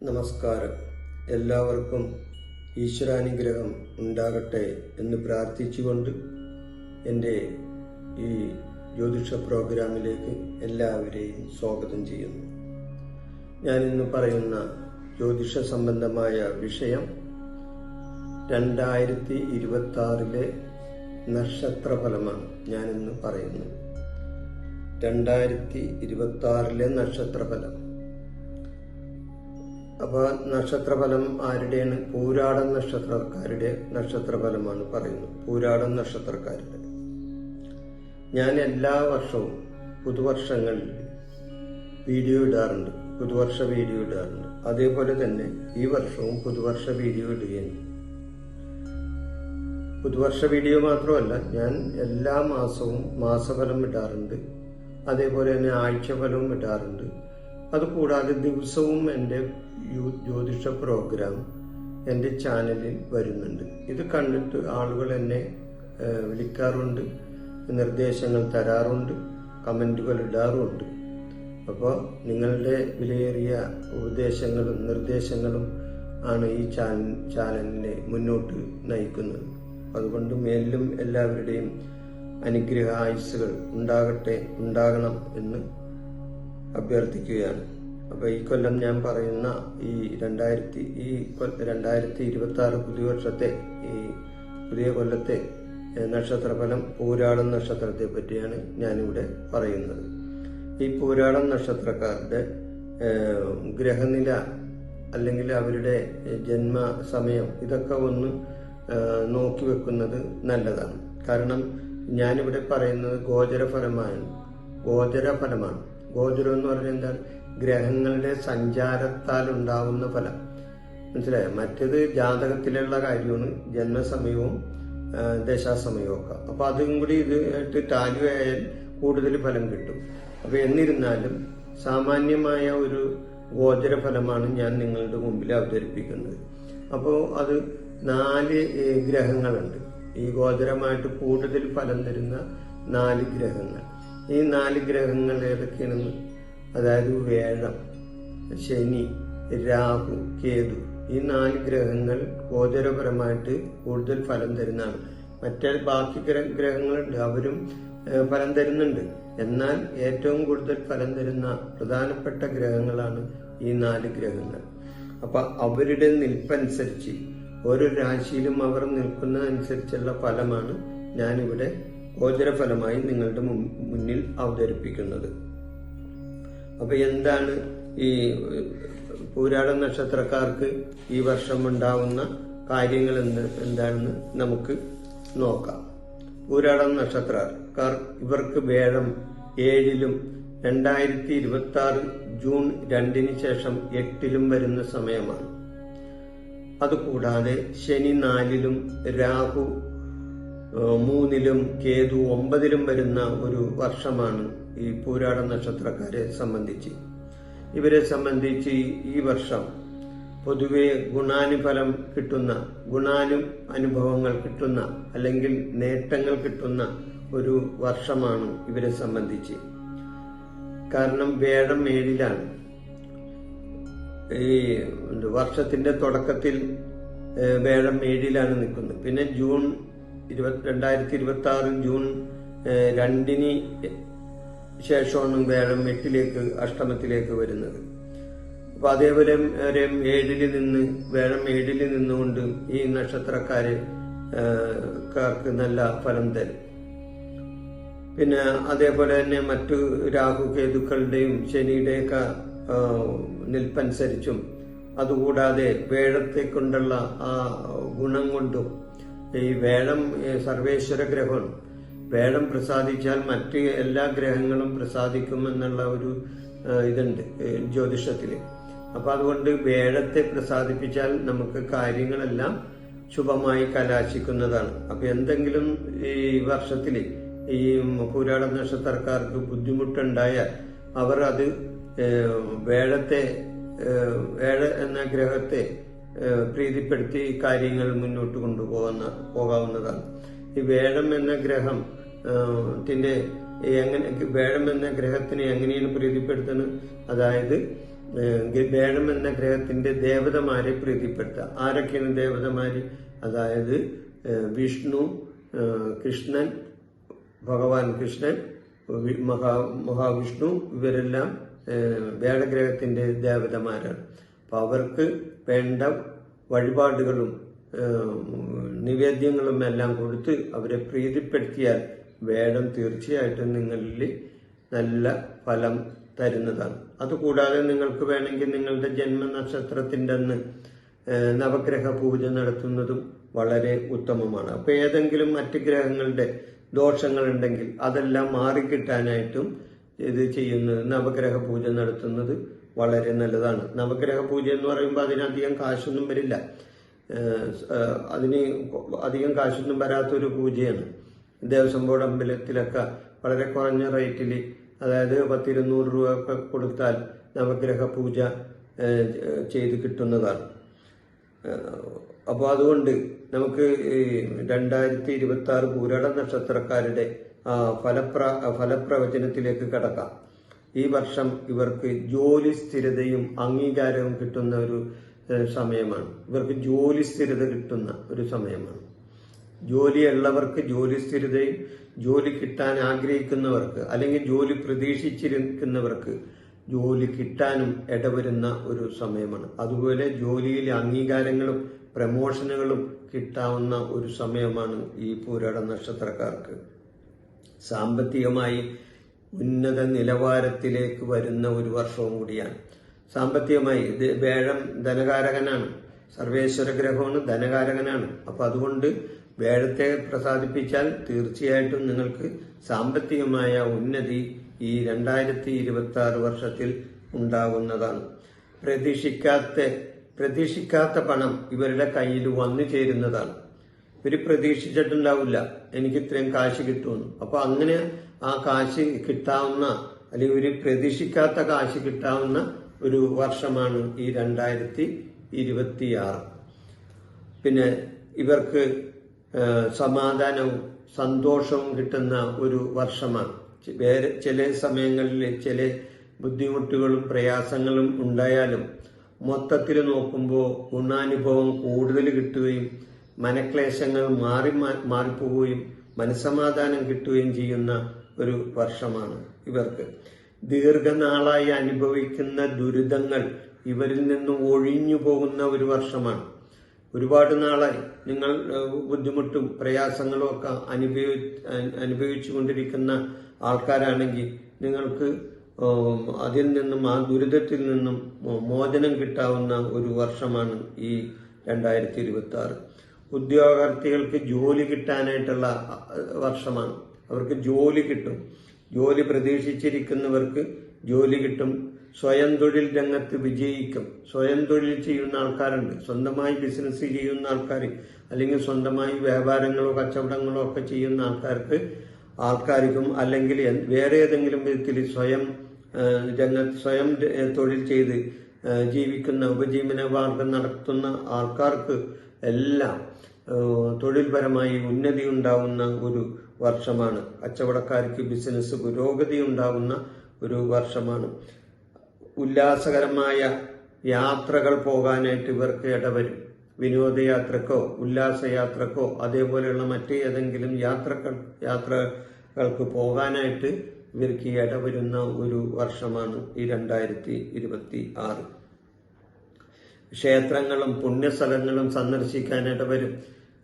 നമസ്കാരം. എല്ലാവർക്കും ഈശ്വരാനുഗ്രഹം ഉണ്ടാകട്ടെ എന്ന് പ്രാർത്ഥിച്ചുകൊണ്ട് എന്റെ ഈ ജ്യോതിഷ പ്രോഗ്രാമിലേക്ക് എല്ലാവരെയും സ്വാഗതം ചെയ്യുന്നു. ഞാൻ ഇന്ന് പറയുന്ന ജ്യോതിഷ സംബന്ധമായ വിഷയം രണ്ടായിരത്തി ഇരുപത്തി ആറിലെ നക്ഷത്രഫലമാണ്. ഞാനിന്ന് പറയുന്നത്. രണ്ടായിരത്തി ഇരുപത്തി ആറിലെ നക്ഷത്രഫലം. അപ്പൊ നക്ഷത്രഫലം ആരുടെയാണ്? പൂരാടൻ നക്ഷത്രക്കാരുടെ നക്ഷത്രഫലമാണ് പറയുന്നത്. പൂരാടൻ നക്ഷത്രക്കാരുടെ. ഞാൻ എല്ലാ വർഷവും പുതുവർഷങ്ങളിൽ വീഡിയോ ഇടാറുണ്ട്. പുതുവർഷ വീഡിയോ ഇടാറുണ്ട്. അതേപോലെ തന്നെ ഈ വർഷവും പുതുവർഷ വീഡിയോ ഇടുകയാണ്. പുതുവർഷ വീഡിയോ മാത്രമല്ല ഞാൻ എല്ലാ മാസവും മാസഫലം ഇടാറുണ്ട്. അതേപോലെ തന്നെ ആഴ്ചഫലവും ഇടാറുണ്ട് അതുകൂടാതെ ദിവസവും എന്റെ ജ്യോതിഷ പ്രോഗ്രാം എന്റെ ചാനലിൽ വരുന്നുണ്ട്. ഇത് കണ്ടിട്ട് ആളുകൾ എന്നെ വിളിക്കാറുണ്ട് നിർദ്ദേശങ്ങൾ തരാറുണ്ട് കമന്റുകൾ ഇടാറുമുണ്ട് അപ്പോൾ നിങ്ങളുടെ വിലയേറിയ ഉപദേശങ്ങളും നിർദ്ദേശങ്ങളും ആണ് ഈ ചാനൽ ചാനലിനെ മുന്നോട്ട് നയിക്കുന്നത്. അതുകൊണ്ട് മേലിലും എല്ലാവരുടെയും അനുഗ്രഹ ആയുസ്സുകൾ ഉണ്ടാകട്ടെ ഉണ്ടാകണം എന്ന് അഭ്യർത്ഥിക്കുകയാണ്. അപ്പൊ ഈ കൊല്ലം ഞാൻ പറയുന്ന ഈ രണ്ടായിരത്തി ഈ രണ്ടായിരത്തി ഇരുപത്തി ആറ് പുതിയ വർഷത്തെ ഈ പുതിയ കൊല്ലത്തെ നക്ഷത്രഫലം പൂരാടം നക്ഷത്രത്തെ പറ്റിയാണ് ഞാനിവിടെ പറയുന്നത്. ഈ പൂരാടം നക്ഷത്രക്കാരുടെ ഗ്രഹനില അല്ലെങ്കിൽ അവരുടെ ജന്മ സമയം ഇതൊക്കെ ഒന്ന് നോക്കി വെക്കുന്നത് നല്ലതാണ്. കാരണം ഞാനിവിടെ പറയുന്നത് ഗോചരഫലമാണ്. ഗോചരഫലമാണ്. ഗോചരം എന്ന് പറഞ്ഞാൽ എന്താണ്? ഗ്രഹങ്ങളുടെ സഞ്ചാരത്താൽ ഉണ്ടാവുന്ന ഫലം. മനസ്സിലായോ? മറ്റേത് ജാതകത്തിലുള്ള കാര്യമാണ്. ജന്മസമയവും ദശാസമയവും ഒക്കെ. അപ്പൊ അതും കൂടി ഇത് ആയിട്ട് ടാലി കൂടുതൽ ഫലം കിട്ടും. അപ്പൊ എന്നിരുന്നാലും സാമാന്യമായ ഒരു ഗോചര ഫലമാണ് ഞാൻ നിങ്ങളുടെ മുമ്പിൽ അവതരിപ്പിക്കുന്നത്. അപ്പോൾ അത് നാല് ഗ്രഹങ്ങളുണ്ട്. ഈ ഗോചരമായിട്ട് കൂടുതൽ ഫലം തരുന്ന നാല് ഗ്രഹങ്ങൾ. ഈ നാല് ഗ്രഹങ്ങൾ ഏതൊക്കെയാണെന്ന് അതായത് വേഴം ശനി രാഹു കേതു. ഈ നാല് ഗ്രഹങ്ങൾ ഗോചരപരമായിട്ട് കൂടുതൽ ഫലം തരുന്നതാണ്. മറ്റേ ബാക്കി ഗ്രഹ- ഗ്രഹങ്ങളുണ്ട്. അവരും ഫലം തരുന്നുണ്ട്. എന്നാൽ ഏറ്റവും കൂടുതൽ ഫലം തരുന്ന പ്രധാനപ്പെട്ട ഗ്രഹങ്ങളാണ് ഈ നാല് ഗ്രഹങ്ങൾ. അപ്പൊ അവരുടെ നിൽപ്പനുസരിച്ച് ഓരോ രാശിയിലും അവർ നിൽക്കുന്ന അനുസരിച്ചുള്ള ഫലമാണ് ഞാനിവിടെ ഗോചരഫലമായി നിങ്ങളുടെ മുന്നിൽ അവതരിപ്പിക്കുന്നത്. അപ്പൊ എന്താണ് ഈ പൂരാട നക്ഷത്രക്കാർക്ക് ഈ വർഷം ഉണ്ടാവുന്ന കാര്യങ്ങൾ എന്ത് എന്താണെന്ന് നമുക്ക് നോക്കാം. പൂരാടം നക്ഷത്രക്കാർ ഇവർക്ക് വേഴം ഏഴിലും രണ്ടായിരത്തി ഇരുപത്തി ആറ് ജൂൺ രണ്ടിന് ശേഷം എട്ടിലും വരുന്ന സമയമാണ്. അതുകൂടാതെ ശനി നാലിലും രാഹു മൂന്നിലും കേതു ഒമ്പതിലും വരുന്ന ഒരു വർഷമാണ് ഈ പൂരാട നക്ഷത്രക്കാരെ സംബന്ധിച്ച്. ഇവരെ സംബന്ധിച്ച് ഈ വർഷം പൊതുവെ ഗുണാനുഫലം കിട്ടുന്ന ഗുണാനു അനുഭവങ്ങൾ കിട്ടുന്ന അല്ലെങ്കിൽ നേട്ടങ്ങൾ കിട്ടുന്ന ഒരു വർഷമാണ് ഇവരെ സംബന്ധിച്ച്. കാരണം വേഴം ഏഴിലാണ്. ഈ വർഷത്തിന്റെ തുടക്കത്തിൽ വേഴം ഏഴിലാണ് നിൽക്കുന്നത്. പിന്നെ ജൂൺ ഇരുപത്തി രണ്ടായിരത്തി ഇരുപത്തി ആറ് ജൂൺ രണ്ടിന് ശേഷമാണ് വേഴം എട്ടിലേക്ക് അഷ്ടമത്തിലേക്ക് വരുന്നത്. അപ്പൊ അതേപോലെ ഏഴിൽ നിന്ന് വേഴം ഏഴിൽ നിന്നുകൊണ്ട് ഈ നക്ഷത്രക്കാര് കാർക്ക് നല്ല ഫലം തരും. പിന്നെ അതേപോലെ തന്നെ മറ്റു രാഹു കേതുക്കളുടെയും ശനിയുടെയൊക്കെ നിൽപ്പനുസരിച്ചും അതുകൂടാതെ വേഴത്തെ കൊണ്ടുള്ള ആ ഗുണം കൊണ്ടും ഈ വേഴം സർവേശ്വര ഗ്രഹമാണ് വേഴം പ്രസാദിച്ചാൽ മറ്റ് എല്ലാ ഗ്രഹങ്ങളും പ്രസാദിക്കുമെന്നുള്ള ഒരു ഇതുണ്ട് ജ്യോതിഷത്തിൽ അപ്പം അതുകൊണ്ട് വേഴത്തെ പ്രസാദിപ്പിച്ചാൽ നമുക്ക് കാര്യങ്ങളെല്ലാം ശുഭമായി കലാശിക്കുന്നതാണ്. അപ്പൊ എന്തെങ്കിലും ഈ വർഷത്തിൽ ഈ പൂരാട നക്ഷത്രക്കാർക്ക് ബുദ്ധിമുട്ടുണ്ടായാൽ അവർ അത് വേഴത്തെ വേഴ എന്ന ഗ്രഹത്തെ പ്രീതിപ്പെടുത്തി കാര്യങ്ങൾ മുന്നോട്ട് കൊണ്ടുപോകുന്ന പോകാവുന്നതാണ്. ഈ വേഴം എന്ന ഗ്രഹം ത്തിന്റെ എങ്ങനെ വേഴം എന്ന ഗ്രഹത്തിനെ എങ്ങനെയാണ് പ്രീതിപ്പെടുത്തുന്നത്? അതായത് വേഴം എന്ന ഗ്രഹത്തിന്റെ ദേവതമാരെ പ്രീതിപ്പെടുത്തുക. ആരൊക്കെയാണ് ദേവതമാര്? അതായത് വിഷ്ണു കൃഷ്ണൻ ഭഗവാൻ കൃഷ്ണൻ മഹാ മഹാവിഷ്ണു ഇവരെല്ലാം ഏഹ്, വേഴഗ്രഹത്തിന്റെ ദേവതമാരാണ്. അപ്പൊ അവർക്ക് വേണ്ട വഴിപാടുകളും നിവേദ്യങ്ങളും എല്ലാം കൊടുത്ത് അവരെ പ്രീതിപ്പെടുത്തിയാൽ വേടം തീർച്ചയായിട്ടും നിങ്ങളിൽ നല്ല ഫലം തരുന്നതാണ്. അതുകൂടാതെ നിങ്ങൾക്ക് വേണമെങ്കിൽ നിങ്ങളുടെ ജന്മനക്ഷത്രത്തിന്റെ അന്ന് നവഗ്രഹ പൂജ നടത്തുന്നതും വളരെ ഉത്തമമാണ്. അപ്പൊ ഏതെങ്കിലും മറ്റ് ഗ്രഹങ്ങളുടെ ദോഷങ്ങൾ ഉണ്ടെങ്കിൽ അതെല്ലാം മാറിക്കിട്ടാനായിട്ടും ഇത് ചെയ്യുന്നത് നവഗ്രഹ പൂജ നടത്തുന്നത് വളരെ നല്ലതാണ്. നവഗ്രഹ പൂജ എന്ന് പറയുമ്പോൾ അതിനധികം കാശൊന്നും വരില്ല. അതിന് അധികം കാശൊന്നും വരാത്തൊരു പൂജയാണ്. ദേവസ്വം ബോർഡ് അമ്പലത്തിലൊക്കെ വളരെ കുറഞ്ഞ റേറ്റിൽ അതായത് പത്തിരുന്നൂറ് രൂപ ഒക്കെ കൊടുത്താൽ നവഗ്രഹ പൂജ ചെയ്ത് കിട്ടുന്നതാണ്. അപ്പോൾ അതുകൊണ്ട് നമുക്ക് രണ്ടായിരത്തി ഇരുപത്തി ആറ് പൂരാട നക്ഷത്രക്കാരുടെ ഫലപ്ര ഫലപ്രവചനത്തിലേക്ക് കടക്കാം. ഈ വർഷം ഇവർക്ക് ജോലി സ്ഥിരതയും അംഗീകാരവും കിട്ടുന്ന ഒരു സമയമാണ്. ഇവർക്ക് ജോലി സ്ഥിരത കിട്ടുന്ന ഒരു സമയമാണ്. ജോലിയുള്ളവർക്ക് ജോലി സ്ഥിരതയും ജോലി കിട്ടാൻ ആഗ്രഹിക്കുന്നവർക്ക് അല്ലെങ്കിൽ ജോലി പ്രതീക്ഷിച്ചിരിക്കുന്നവർക്ക് ജോലി കിട്ടാനും ഇടവരുന്ന ഒരു സമയമാണ്. അതുപോലെ ജോലിയിൽ അംഗീകാരങ്ങളും പ്രമോഷനുകളും കിട്ടാവുന്ന ഒരു സമയമാണ് ഈ പൂരാട നക്ഷത്രക്കാർക്ക്. സാമ്പത്തികമായി ഉന്നത നിലവാരത്തിലേക്ക് വരുന്ന ഒരു വർഷവും കൂടിയാണ്. സാമ്പത്തികമായി ഇത് വേഴം ധനകാരകനാണ്. സർവേശ്വര ഗ്രഹമാണ് ധനകാരകനാണ്. അപ്പൊ അതുകൊണ്ട് വേഴത്തെ പ്രസാദിപ്പിച്ചാൽ തീർച്ചയായിട്ടും നിങ്ങൾക്ക് സാമ്പത്തികമായ ഉന്നതി ഈ രണ്ടായിരത്തി ഇരുപത്തി ആറ് വർഷത്തിൽ ഉണ്ടാകുന്നതാണ്. പ്രതീക്ഷിക്കാത്ത പ്രതീക്ഷിക്കാത്ത പണം ഇവരുടെ കയ്യിൽ വന്നു ചേരുന്നതാണ്. ഇവർ പ്രതീക്ഷിച്ചിട്ടുണ്ടാവില്ല. എനിക്ക് ഇത്രയും കാശ് കിട്ടുമെന്ന്. അപ്പൊ അങ്ങനെ ആ കാശ് കിട്ടാവുന്ന അല്ലെങ്കിൽ ഒരു പ്രതീക്ഷിക്കാത്ത കാശ് കിട്ടാവുന്ന ഒരു വർഷമാണ് ഈ രണ്ടായിരത്തി ഇരുപത്തിയാറ് പിന്നെ ഇവർക്ക് സമാധാനവും സന്തോഷവും കിട്ടുന്ന ഒരു വർഷമാണ്. ചില സമയങ്ങളിൽ ചില ബുദ്ധിമുട്ടുകളും പ്രയാസങ്ങളും ഉണ്ടായാലും മൊത്തത്തിൽ നോക്കുമ്പോൾ ഗുണാനുഭവം കൂടുതൽ കിട്ടുകയും മനക്ലേശങ്ങൾ മാറി മാറിപ്പോവുകയും മനസമാധാനം കിട്ടുകയും ചെയ്യുന്ന ഒരു വർഷമാണ് ഇവർക്ക്. ദീർഘനാളായി അനുഭവിക്കുന്ന ദുരിതങ്ങൾ ഇവരിൽ നിന്ന് ഒഴിഞ്ഞു പോകുന്ന ഒരു വർഷമാണ്. ഒരുപാട് നാളായി നിങ്ങൾ ബുദ്ധിമുട്ടും പ്രയാസങ്ങളും ഒക്കെ അനുഭവി അനുഭവിച്ചു അനുഭവിച്ചുകൊണ്ടിരിക്കുന്ന ആൾക്കാരാണെങ്കിൽ നിങ്ങൾക്ക് അതിൽ നിന്നും ആ ദുരിതത്തിൽ നിന്നും മോചനം കിട്ടാവുന്ന ഒരു വർഷമാണ് ഈ രണ്ടായിരത്തി ഇരുപത്തി ആറ് ഉദ്യോഗാർത്ഥികൾക്ക് ജോലി കിട്ടാനായിട്ടുള്ള വർഷമാണ്. അവർക്ക് ജോലി കിട്ടും. ജോലി പ്രതീക്ഷിച്ചിരിക്കുന്നവർക്ക് ജോലി കിട്ടും. സ്വയം തൊഴിൽ രംഗത്ത് വിജയിക്കും. സ്വയം തൊഴിൽ ചെയ്യുന്ന ആൾക്കാരുണ്ട്. സ്വന്തമായി ബിസിനസ് ചെയ്യുന്ന ആൾക്കാർ അല്ലെങ്കിൽ സ്വന്തമായി വ്യാപാരങ്ങളോ കച്ചവടങ്ങളോ ഒക്കെ ചെയ്യുന്ന ആൾക്കാർക്ക് ആൾക്കാർക്കും അല്ലെങ്കിൽ വേറെ ഏതെങ്കിലും വിധത്തിൽ സ്വയം രംഗ സ്വയം തൊഴിൽ ചെയ്ത് ജീവിക്കുന്ന ഉപജീവന മാർഗം നടത്തുന്ന ആൾക്കാർക്ക് എല്ലാം തൊഴിൽപരമായി ഉന്നതി ഉണ്ടാവുന്ന ഒരു വർഷമാണ്. കച്ചവടക്കാർക്ക് ബിസിനസ് പുരോഗതി ഉണ്ടാവുന്ന ഒരു വർഷമാണ്. ഉല്ലാസകരമായ യാത്രകൾ പോകാനായിട്ട് ഇവർക്ക് ഇടവരും. വിനോദയാത്രക്കോ ഉല്ലാസയാത്രക്കോ അതേപോലെയുള്ള മറ്റേതെങ്കിലും യാത്രകൾ യാത്രകൾ യാത്രകൾക്ക് പോകാനായിട്ട് ഇവർക്ക് ഇടവരുന്ന ഒരു വർഷമാണ് ഈ രണ്ടായിരത്തി ഇരുപത്തി ആറ് ക്ഷേത്രങ്ങളും പുണ്യസ്ഥലങ്ങളും സന്ദർശിക്കാനായിട്ട് വരും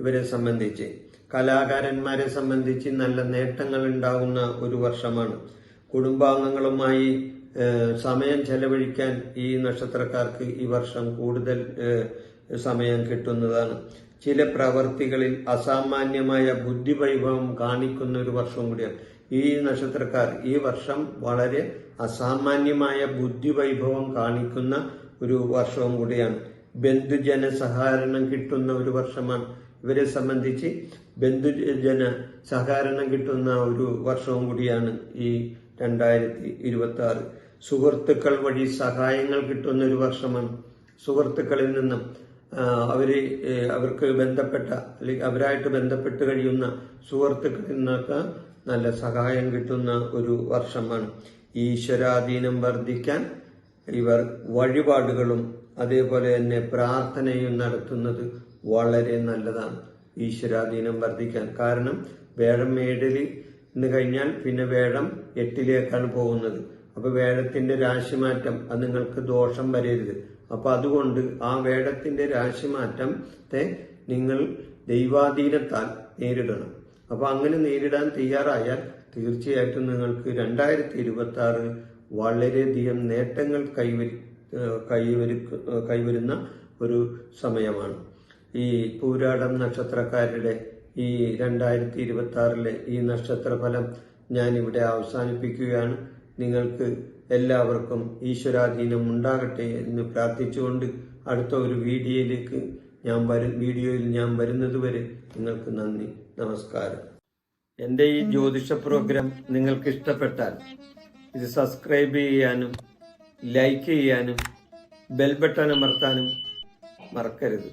ഇവരെ സംബന്ധിച്ച്. കലാകാരന്മാരെ സംബന്ധിച്ച് നല്ല നേട്ടങ്ങൾ ഉണ്ടാകുന്ന ഒരു വർഷമാണ്. കുടുംബാംഗങ്ങളുമായി സമയം ചെലവഴിക്കാൻ ഈ നക്ഷത്രക്കാർക്ക് ഈ വർഷം കൂടുതൽ സമയം കിട്ടുന്നതാണ്. ചില പ്രവർത്തികളിൽ അസാമാന്യമായ ബുദ്ധിവൈഭവം കാണിക്കുന്ന ഒരു വർഷവും കൂടിയാണ്. ഈ നക്ഷത്രക്കാർ ഈ വർഷം വളരെ അസാമാന്യമായ ബുദ്ധിവൈഭവം കാണിക്കുന്ന ഒരു വർഷവും കൂടിയാണ്. ബന്ധുജന സഹകരണം കിട്ടുന്ന ഒരു വർഷമാണ്. ഇവരെ സംബന്ധിച്ച് ബന്ധുജന സഹകരണം കിട്ടുന്ന ഒരു വർഷവും കൂടിയാണ് ഈ രണ്ടായിരത്തി ഇരുപത്തി ആറ് സുഹൃത്തുക്കൾ വഴി സഹായങ്ങൾ കിട്ടുന്ന ഒരു വർഷമാണ്. സുഹൃത്തുക്കളിൽ നിന്നും അവർ അവർക്ക് ബന്ധപ്പെട്ട അല്ലെങ്കിൽ അവരായിട്ട് ബന്ധപ്പെട്ട് കഴിയുന്ന സുഹൃത്തുക്കളിൽ നിന്നൊക്കെ നല്ല സഹായം കിട്ടുന്ന ഒരു വർഷമാണ്. ഈശ്വരാധീനം വർദ്ധിക്കാൻ ഇവർ വഴിപാടുകളും അതേപോലെ തന്നെ പ്രാർത്ഥനയും നടത്തുന്നത് വളരെ നല്ലതാണ്. ഈശ്വരാധീനം വർദ്ധിക്കാൻ. കാരണം വേഴം ഏഴിൽ ഇന്ന് കഴിഞ്ഞാൽ പിന്നെ വേഴം എട്ടിലേക്കാണ് പോകുന്നത്. അപ്പൊ വേഴത്തിന്റെ രാശിമാറ്റം അത് നിങ്ങൾക്ക് ദോഷം വരരുത്. അപ്പൊ അതുകൊണ്ട് ആ വേഴത്തിന്റെ രാശിമാറ്റത്തെ നിങ്ങൾ ദൈവാധീനത്താൽ നേരിടണം. അപ്പൊ അങ്ങനെ നേരിടാൻ തയ്യാറായാൽ തീർച്ചയായിട്ടും നിങ്ങൾക്ക് രണ്ടായിരത്തി ഇരുപത്തി ആറ് വളരെയധികം നേട്ടങ്ങൾ കൈവരു കൈവരി കൈവരുന്ന ഒരു സമയമാണ്. ഈ പൂരാടം നക്ഷത്രക്കാരുടെ ഈ രണ്ടായിരത്തി ഇരുപത്തി ആറിലെ ഈ നക്ഷത്രഫലം ഞാനിവിടെ അവസാനിപ്പിക്കുകയാണ്. നിങ്ങൾക്ക് എല്ലാവർക്കും ഈശ്വരാധീനം ഉണ്ടാകട്ടെ എന്ന് പ്രാർത്ഥിച്ചുകൊണ്ട് അടുത്ത ഒരു വീഡിയോയിലേക്ക് ഞാൻ വരും വീഡിയോയിൽ ഞാൻ വരുന്നത് വരെ നിങ്ങൾക്ക് നന്ദി നമസ്കാരം. എന്റെ ഈ ജ്യോതിഷ പ്രോഗ്രാം നിങ്ങൾക്ക് ഇഷ്ടപ്പെട്ടാൽ ഇത് സബ്സ്ക്രൈബ് ചെയ്യാനും ലൈക്ക് ചെയ്യാനും ബെൽ ബട്ടൺ അമർത്താനും മറക്കരുത്.